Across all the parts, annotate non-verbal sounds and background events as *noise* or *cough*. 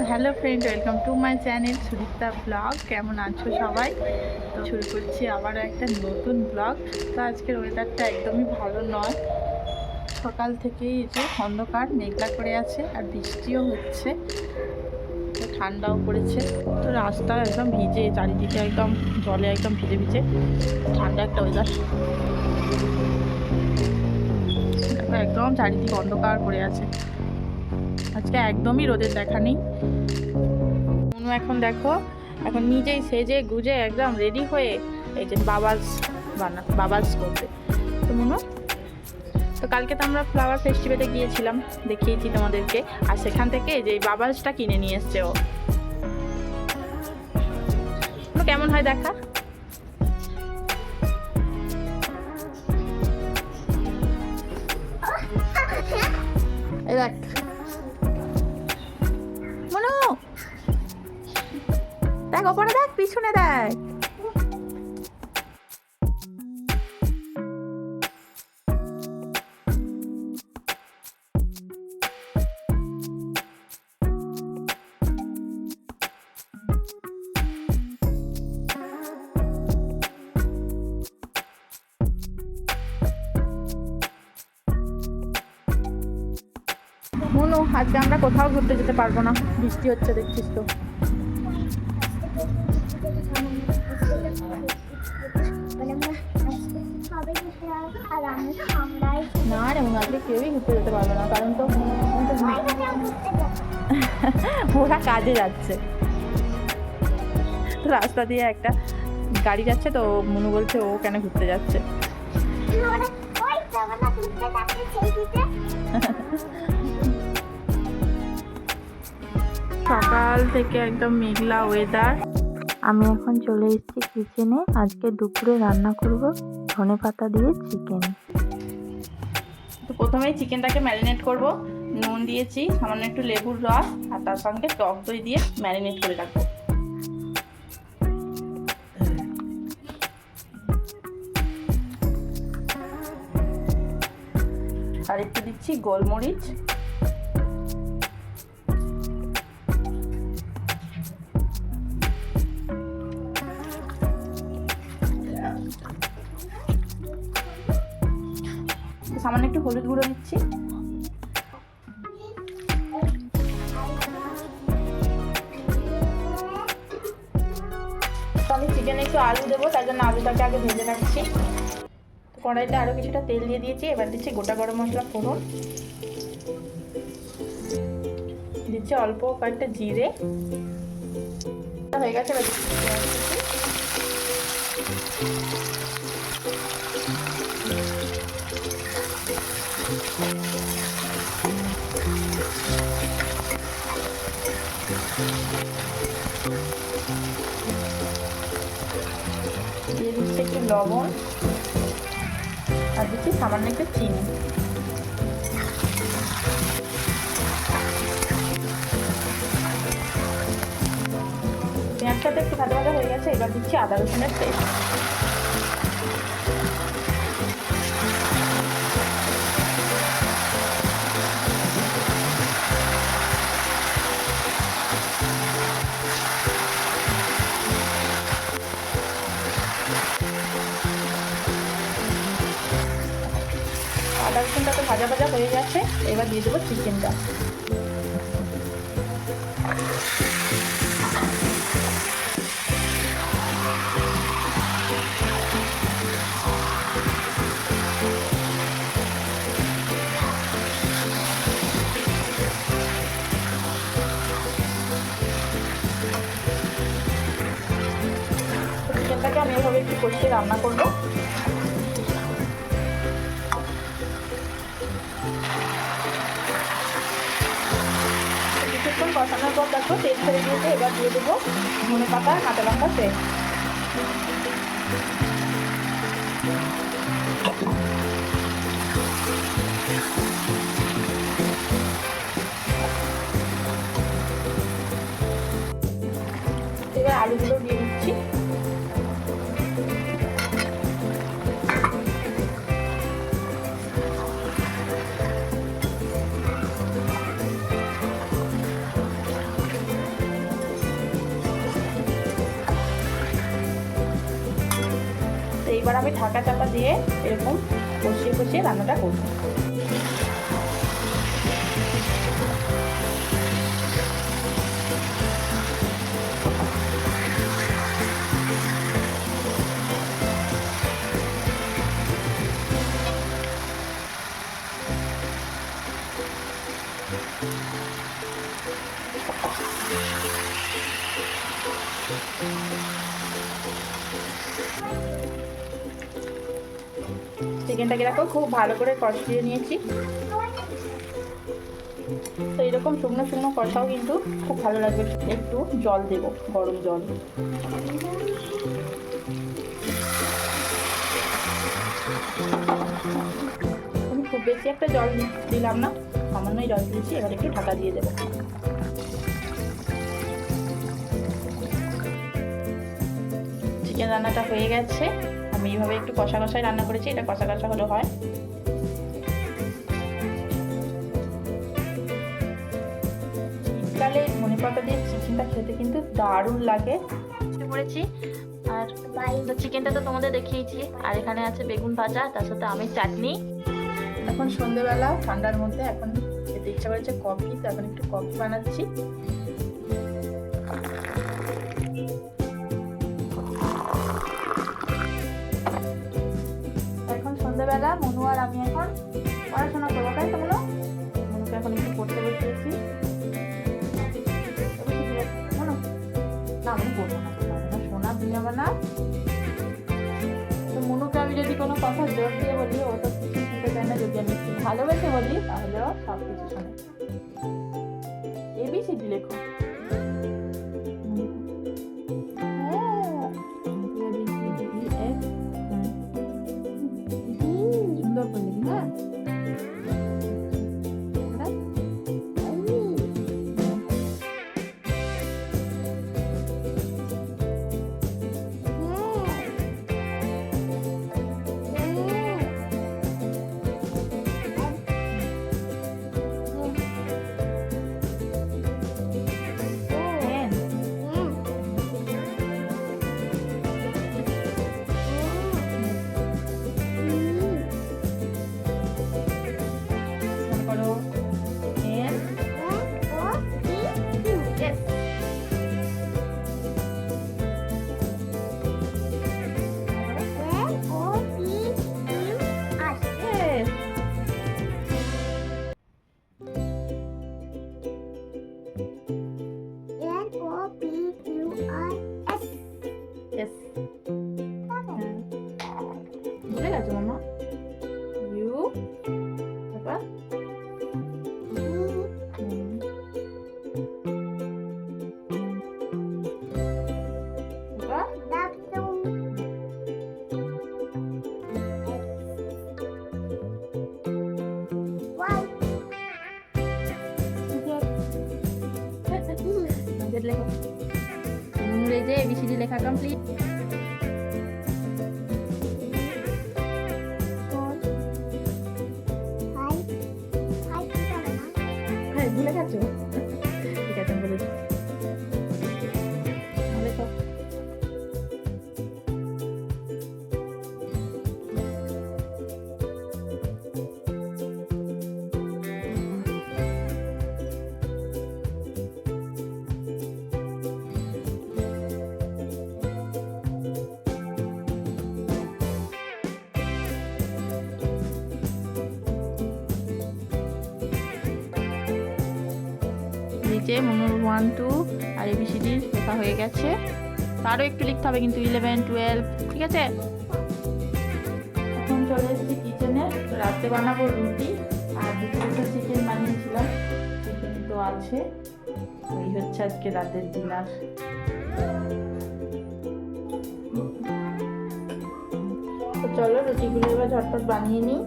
Hello friend welcome to my channel Sudipta blog কেমন আছো সবাই? তো শুরু করছি আবার একটা নতুন ব্লগ তো আজকের ওয়েদারটা একদমই ভালো নয়। সকাল থেকেই এই যে অন্ধকার, মেঘলা করে আছে আর বৃষ্টিও হচ্ছে। ঠান্ডাও পড়েছে। তো রাস্তা একদম ভিজে, চারিদিকে একদম জলে একদম ভিজে ভিজে। ঠান্ডা একটা ওয়েদার একদম চারিদিকে অন্ধকার করে আছে। আজকে একদমই রোদের দেখা নেই। মনু এখন দেখো, এখন নিজেই সেজে গুজে একদম রেডি হয়ে এই যে বাবাস বানা, বাবাস করবে। তো মনু, তো কালকে তো আমরা ফ্লাওয়ার ফেস্টিভ্যালে গিয়েছিলাম, দেখিয়েছি তোমাদেরকে। আর সেখান থেকে যে এই বাবালসটা কিনে নিয়ে এসছে ও। কেমন হয় দেখা? দেখ। দেখ, ওপরে দেখ, পিছনে দেখ। আজকে আমরা কোথাও ঘুরতে যেতে পারব না। বৃষ্টি হচ্ছে, দেখছিস তো। না রে কেউই ঘুরতে যেতে পারবে না কারণ তো *laughs* ওরা কাজে যাচ্ছে। তো রাস্তা দিয়ে একটা গাড়ি যাচ্ছে তো মনু বলছে ও কেন ঘুরতে যাচ্ছে? *laughs* সকাল থেকে একদম মেঘলা ওয়েদার আমি এখন চলে এসেছি কিচেনে আজকে দুপুরে রান্না করব। ধনে পাতা দিয়ে চিকেন তো প্রথমেই চিকেনটাকে ম্যারিনেট করব। নুন দিয়েছি, সামান্য একটু লেবুর রস, আর তার সঙ্গে টক দই দিয়ে ম্যারিনেট করে রাখব। আর একটু দিচ্ছি গোলমরিচ। হলুদ গুঁড়ো দিচ্ছি আমি চিকেনে একটু আলু দেবো, তার জন্য আলুটাকে আগে ভেজে রাখছি। কড়াইতে আরও কিছুটা তেল দিয়ে দিয়েছি, এবার দিচ্ছি গোটা গরম মশলা ফোড়ন। দিচ্ছি অল্প কয়েকটা জিরে। হয়ে গেছে লবণ আর দিচ্ছি সামান্য একটু চিনি। পেঁয়াজটা তো একটু ভাজা ভাজা হয়ে গেছে, এবার দিচ্ছি আদা রসুনের পেস্ট। ভাজা ভাজা হয়ে গেছে, এবার দিয়ে দেবো চিকেনটা। চিকেনটাকে আমি এভাবে একটু কষিয়ে রান্না করব। দেখো তেল ছেড়ে দিয়েছে, এবার দিয়ে দেবো ধনে পাতা, কাঁচা লঙ্কা, পেস্ট। এবার আলুগুলো দিয়ে এবার আমি ঢাকা চাপা দিয়ে এরকম কষিয়ে কষিয়ে রান্নাটা করব। চিকেনটাকে দেখো, খুব ভালো করে কষিয়ে নিয়েছি। তো এরকম শুকনো শুকনো কষাও কিন্তু খুব ভালো লাগবে। একটু জল দেবো, গরম জল। আমি খুব বেশি একটা জল দিলাম না, সামান্যই জল দিয়েছি, এবার একটু ঢাকা দিয়ে দেবো। চিকেন রান্নাটা হয়ে গেছে। আমি এইভাবে একটু কষা কষায় রান্না করেছি এটা কষা কষা হলে হয়। শীতকালে ধনে পাতা দিয়ে চিকেনটা খেতে কিন্তু দারুণ লাগে। করেছি আর তো চিকেনটা তো তোমাদের দেখিয়েছি আর এখানে আছে বেগুন ভাজা তার সাথে আমের চাটনি। এখন সন্ধেবেলা ঠান্ডার মধ্যে এখন খেতে ইচ্ছা করেছে কফি তো এখন একটু কফি বানাচ্ছি। সন্ধ্যাবেলা মনু আর আমি এখন পড়াশোনা করব, তাই তো মনু? মনুকে এখন একটু পড়তে বসিয়েছি। মনু, না, আমি পড়ব না পারব না, সোনা দুনিয়া বানা তো মনুকে আমি যদি কোনো কথা জোর দিয়ে বলি, ও তো কিছু শুনতে চায় না, যদি আমি ভালোবেসে বলি তাহলে ও সব কিছু শোনে এবিসিডি লেখো। ভুলে গেছো মামা ইউ তারপর হুম। তারপর আমাদের লেখো নুনুর এই যে নিচে মনুর ওয়ান টু আর এবিসিডি লেখা হয়ে গেছে। তারও একটু লিখতে হবে কিন্তু ইলেভেন টুয়েলভ ঠিক আছে? এখন চলে এসেছি কিচেনে রাতে বানাবো রুটি, আর দুপুরে চিকেন বানিয়েছিলাম চিকেন তো আছে। এই হচ্ছে আজকে রাতের ডিনার চলো রুটিগুলো এবার ঝটপট বানিয়ে নিই।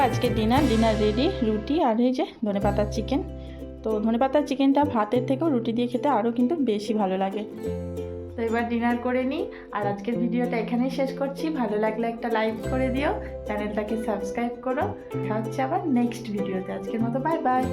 আজকে ডিনার ডিনার রেডি, রুটি আর এই যে ধনে পাতার চিকেন। তো ধনে পাতার চিকেনটা ভাতের থেকেও রুটি দিয়ে খেতে আরও কিন্তু বেশি ভালো লাগে। তো এবার ডিনার করে নিই আর আজকের ভিডিওটা এখানেই শেষ করছি। ভালো লাগলে একটা লাইক করে দিও, চ্যানেলটাকে সাবস্ক্রাইব করো। দেখা হচ্ছে আবার নেক্সট ভিডিওতে। আজকের মতো বাই বাই।